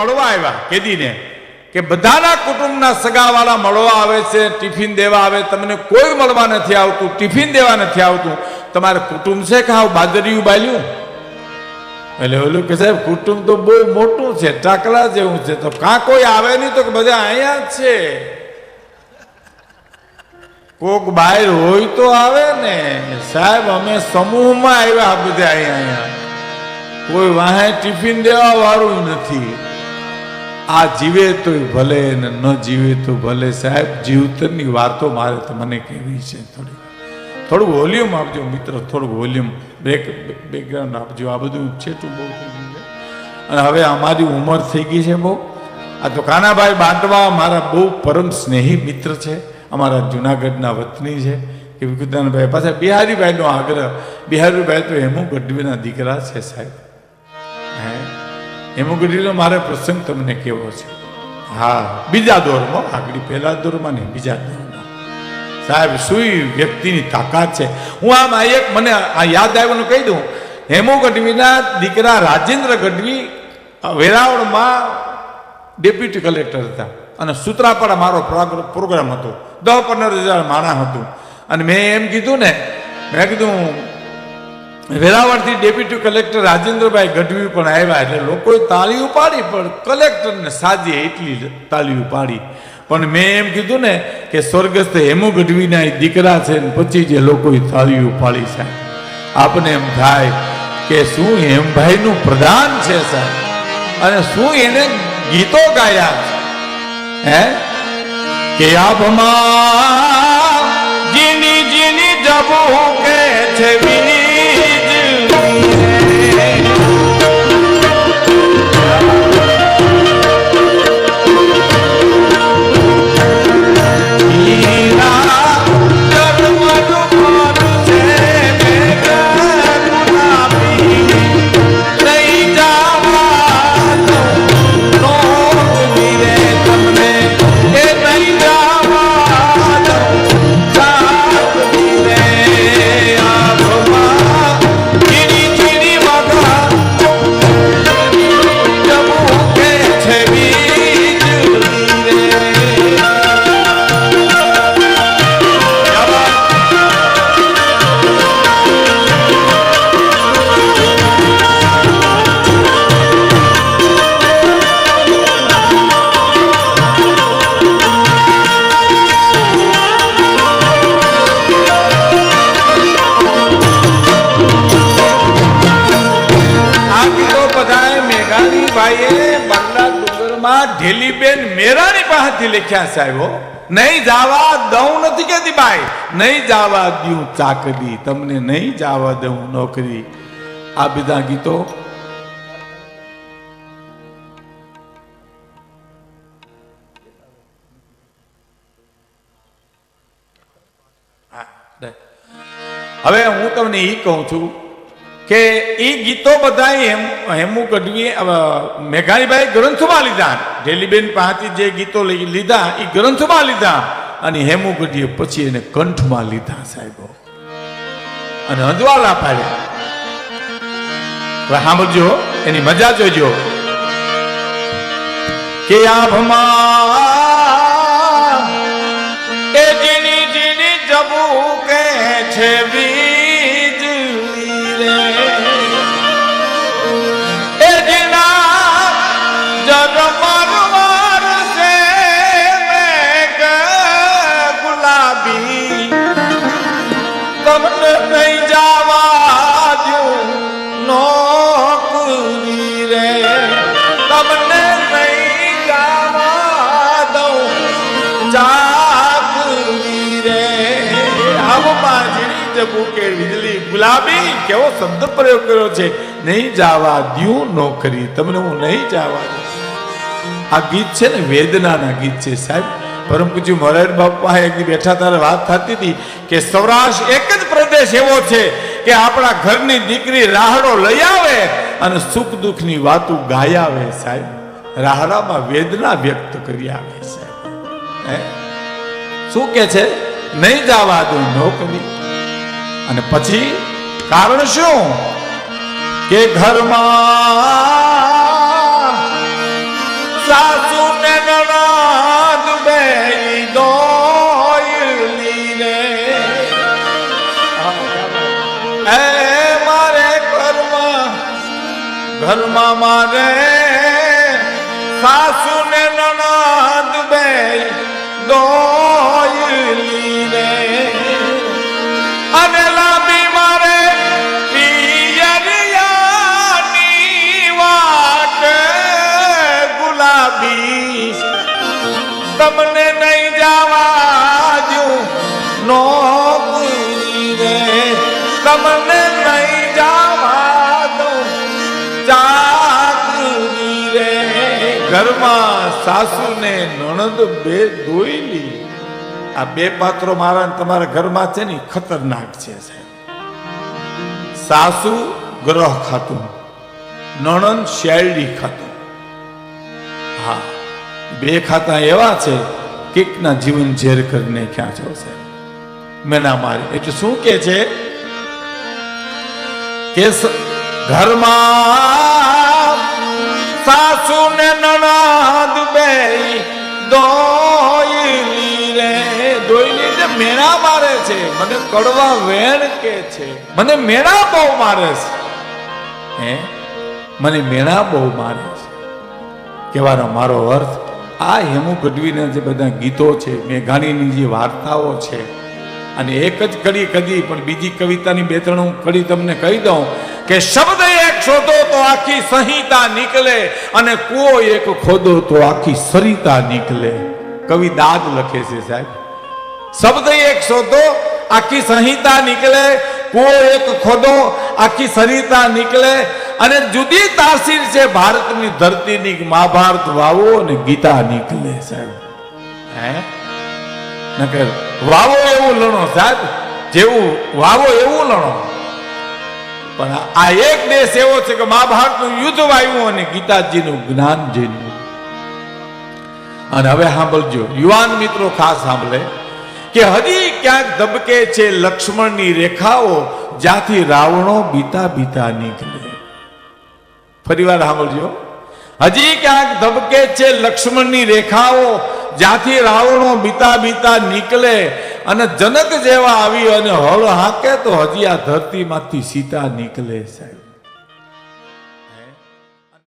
મળવા આવ્યા કેદીને કે બધાના કુટુંબના સગાવાળા મળવા આવે છે, ટિફિન દેવા આવે, તમને કોઈ મળવા નથી આવતું, ટિફિન દેવા નથી આવતું. તમારે કુટુંબ છે કે હાવ બાદરિયું એટલે ઓલું કે સાહેબ, કુટુંબ તો બહુ મોટું છે, ટાકલા જેવું છે. તો કાં કોઈ આવે નહીં તો બધા અહીંયા જ છે. કોક બહાર હોય તો આવે ને. સાહેબ, અમે સમૂહમાં આવ્યા બધા અહીંયા. કોઈ વાહે ટિફિન દેવા વાળું નથી. આ જીવે તો ભલે ને ન જીવે તો ભલે. સાહેબ, જીવતરની વાતો મારે તમને કહેવી છે થોડી. થોડું વોલ્યુમ આપજો મિત્ર, થોડું વોલ્યુમ. બ્રેક બેકગ્રાઉન્ડ આપજો. આ બધું છેટું બહુ થઈ ગયું છે. અને હવે અમારી ઉંમર થઈ ગઈ છે બહુ. આ તો કાનાભાઈ બાંટવા મારા બહુ પરમ સ્નેહી મિત્ર છે. અમારા જુનાગઢના વતની છે. કે વિકુદાનભાઈ પાછા બિહારીભાઈનો આગ્રહ. બિહારીભાઈ તો હેમુ ગઢવીના દીકરા છે સાહેબ. હેમુ ગઢવીનો મારે પ્રસંગ તમને કેવો છે? હા, બીજા દોરમાં, આગળ પહેલા દોરમાં નહીં, બીજા દોરમાં. સાહેબ સુઈ વ્યક્તિની તાકાત છે? હું આમ આ એક, મને આ યાદ આવ્યું કહી દઉં. હેમુ ગઢવીના દીકરા રાજેન્દ્ર ગઢવી વેરાવળમાં ડેપ્યુટી કલેક્ટર હતા. અને સુત્રાપાડા મારો પ્રોગ્ર- પ્રોગ્રામ હતો. દસ પંદર હજાર માણા હતું. અને મેં એમ કીધું ને, મેં કીધું વેરાવળથી ડેપ્યુટી કલેક્ટર રાજેન્દ્રભાઈ ગઢવી પણ આવ્યા એટલે લોકોએ તાળીઓ પાડી, પણ કલેક્ટરને સાજી એટલી તાળીઓ પાડી. પણ મેં એમ કીધું ને કે સ્વર્ગસ્થ હેમુ ગઢવીના એ દીકરા છે ને પછી જે લોકોએ તાળીઓ પાડી સાહેબ. આપને એમ થાય કે શું હેમભાઈનું પ્રધાન છે સાહેબ? અને શું એને ગીતો ગાયા હે? કે આભમાં જીની જીની જબુ કે છે ઢેલીબેન મેરાની પાસેથી લખ્યા સાહેબો, નહીં જાવા દઉં નથી કેતી ભાઈ નહીં જાવા દઉં ચાકરી, તમને નહીં જાવા દઉં નોકરી. આ બધા ગીતો હવે હું તમને એ કહું છું કે એ ગીતો બધા હેમ હેમુ ગઢવી મેઘાણીભાઈ ગ્રંથમાં લીધા. ઢેલીબેન પાસેથી જે ગીતો લીધા એ ગ્રંથમાં લીધા. અને હેમુ ગઢવીએ પછી એને કંઠમાં લીધા સાહેબો. અને હંજવાલા પાડ્યા. સાંભળજો એની મજા જોજો. કે આભમાં એ જીની જીની જબુ કે છે વીજળી કે વીજળી ગુલાબી કેવો શબ્દ પ્રયોગ કર્યો છે? નહીં જાવા દ્યું નોકરી, તમને હું નહીં જાવા દઉં. આ ગીત છે ને વેદનાના ગીત છે સાહેબ. પરમ પૂજ્ય મોરારી બાપા એક બેઠા તારે વાત થતી હતી કે સૌરાષ્ટ્ર એક જ પ્રદેશ એવો છે કે આપણા ઘરની દીકરી રાહડો લઈ આવે અને સુખ દુઃખની વાતો ગાય આવે સાહેબ. રાહડામાં વેદના વ્યક્ત કરી આવે સાહેબ. શું કે છે? નહીં જવા દઉં નોકરી. અને પછી કારણ શું? કે ઘરમાં સાસુ ને નનાદ બે દોયલી રે. એ મારે ઘરમાં ઘરમાં મારે તમને નહીં જવા દઉં નોકરી તમને નહીં જવા દઉં ચાકરી રે. ઘરમાં સાસુ ને નણંદ બે લી આ બે પાત્રો મારા તમારા ઘરમાં છે ને ખતરનાક છે સાસુ ગ્રહ ખાતું, નણંદ શેરડી ખાતું. હા. બે ખાતા એવા છે કેકના જીવન ઝેર કરીને ક્યાં છે મેના મારી એટલે શું કે છે? કે ઘરમાં સાસુ ને નણંદ બે દોયલી રે. દોયલી ને મેણા મારે છે. મને કડવા વેણ કે છે. મને મેણા બહુ મારે છે. હે? મને મેણા બહુ મારે છે. કહેવાનો મારો અર્થ આ હેમુ ગઢવીના જે બધા ગીતો છે, મેઘાણીની જે વાર્તાઓ છે, અને એક જ કડી કદી, પણ બીજી કવિતાની બે ત્રણ હું કડી તમને કહી દઉં કે શબ્દ એક શોધો તો આખી સંહિતા નીકળે, અને કુઓ એક ખોદો તો આખી સરિતા નીકળે. કવિ દાદ લખે છે સાહેબ. શબ્દ એક શોધો, આખી સંહિતા નીકળે કુઓ એક ખોદો, આખી સરિતા નીકળે અને જુદી તાસીર છે, ભારતની ધરતીની મહાભારત વાવો અને ગીતા નીકળે સાહેબ હે? નકર વાવો એવું લણો સાહેબ, જેવું વાવો એવું લણો. પણ આ- એક દેશ એવો છે કે મહાભારતનું યુદ્ધ વાયું અને ગીતાજીનું જ્ઞાન જેનું અને હવે સાંભળજો, યુવાન મિત્રો ખાસ સાંભળે કે હજી ક્યાંક ધબકે છે લક્ષ્મણની રેખાઓ, જ્યાંથી રાવણો બીતા બીતા નીકળે. ફરી વાર સાંભળજો. હજી ક્યાંક ધબકે છે લક્ષ્મણની રેખાઓ, જ્યાંથી રાવણો બીતા બીતા નીકળે અને જનક જેવા આવી અને હળ હાકે તો હજી આ ધરતીમાંથી સીતા નીકળે સાહેબ.